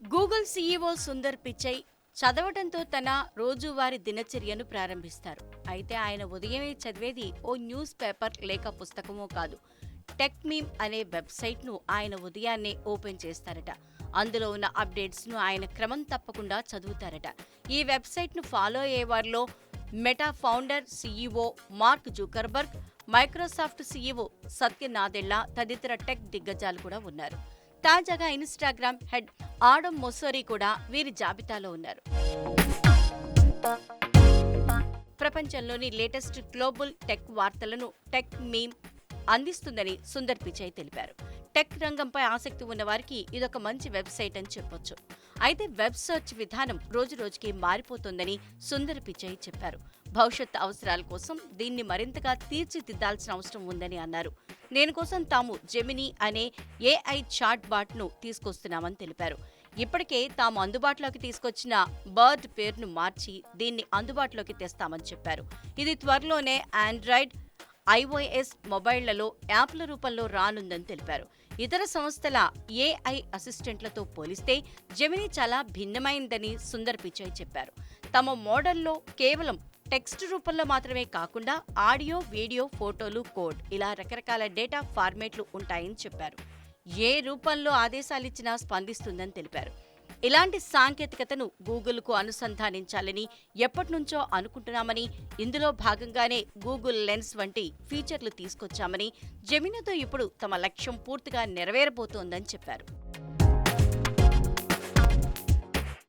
Google CEO Sundar Pichai చదవటంతో తన రోజువారి దినచర్యను ప్రారంభిస్తారు. అయితే ఆయన ఉదయమే చదివేది ఓ న్యూస్ పేపర్ లేక పుస్తకమో కాదు. టెక్ మీమ్ అనే వెబ్సైట్ను ఆయన ఉదయాన్నే ఓపెన్ చేస్తారట. అందులో ఉన్న అప్డేట్స్ను ఆయన క్రమం తప్పకుండా చదువుతారట. ఈ వెబ్సైట్ను follow అయ్యేవారిలో Meta founder CEO Mark Zuckerberg Microsoft CEO Satya Nadella తదితర టెక్ దిగ్గజాలు కూడా ఉన్నారు. తాజాగా ఇన్స్టాగ్రామ్ హెడ్ ఆడమ్ మొసోరీ కూడా వీరి జాబితాలో ఉన్నారు. ప్రపంచంలోని లేటెస్ట్ గ్లోబల్ టెక్ వార్తలను టెక్ మీమ్ అందిస్తుందని సుందర్ పిచై తెలిపారు. టెక్ రంగంపై ఆసక్తి ఉన్న వారికి ఇదొక మంచి వెబ్సైట్ అని చెప్పొచ్చు. అయితే వెబ్ సెర్చ్ విధానం రోజు రోజుకి మారిపోతోందని సుందర్ పిచై చెప్పారు. భవిష్యత్ అవసరాల కోసం దీన్ని మరింతగా తీర్చిదిద్దాల్సిన అవసరం ఉందని అన్నారు. దీని కోసం తాము జెమిని అనే ఏఐ చాట్ బాట్ను తీసుకొస్తున్నామని తెలిపారు. ఇప్పటికే తాము అందుబాటులోకి తీసుకొచ్చిన బర్డ్ పేరును మార్చి దీన్ని అందుబాటులోకి తెస్తామని చెప్పారు. ఇది త్వరలోనే ఆండ్రాయిడ్ ఐఓఎస్ మొబైళ్ళలో యాప్ల రూపంలో రానుందని తెలిపారు. ఇతర సంస్థల ఏఐ అసిస్టెంట్లతో పోలిస్తే జెమిని చాలా భిన్నమైందని సుందర్ పిచాయ్ చెప్పారు. తమ మోడల్లో కేవలం టెక్స్ట్ రూపంలో మాత్రమే కాకుండా ఆడియో వీడియో ఫోటోలు కోడ్ ఇలా రకరకాల డేటా ఫార్మేట్లు ఉంటాయని చెప్పారు. ఏ రూపంలో ఆదేశాలిచ్చినా స్పందిస్తుందని తెలిపారు. ఇలాంటి సాంకేతికతను గూగుల్కు అనుసంధానించాలని ఎప్పటినుంచో అనుకుంటున్నామని ఇందులో భాగంగానే గూగుల్ లెన్స్ వంటి ఫీచర్లు తీసుకొచ్చామని జెమినీతో ఇప్పుడు తమ లక్ష్యం పూర్తిగా నెరవేరబోతోందని చెప్పారు.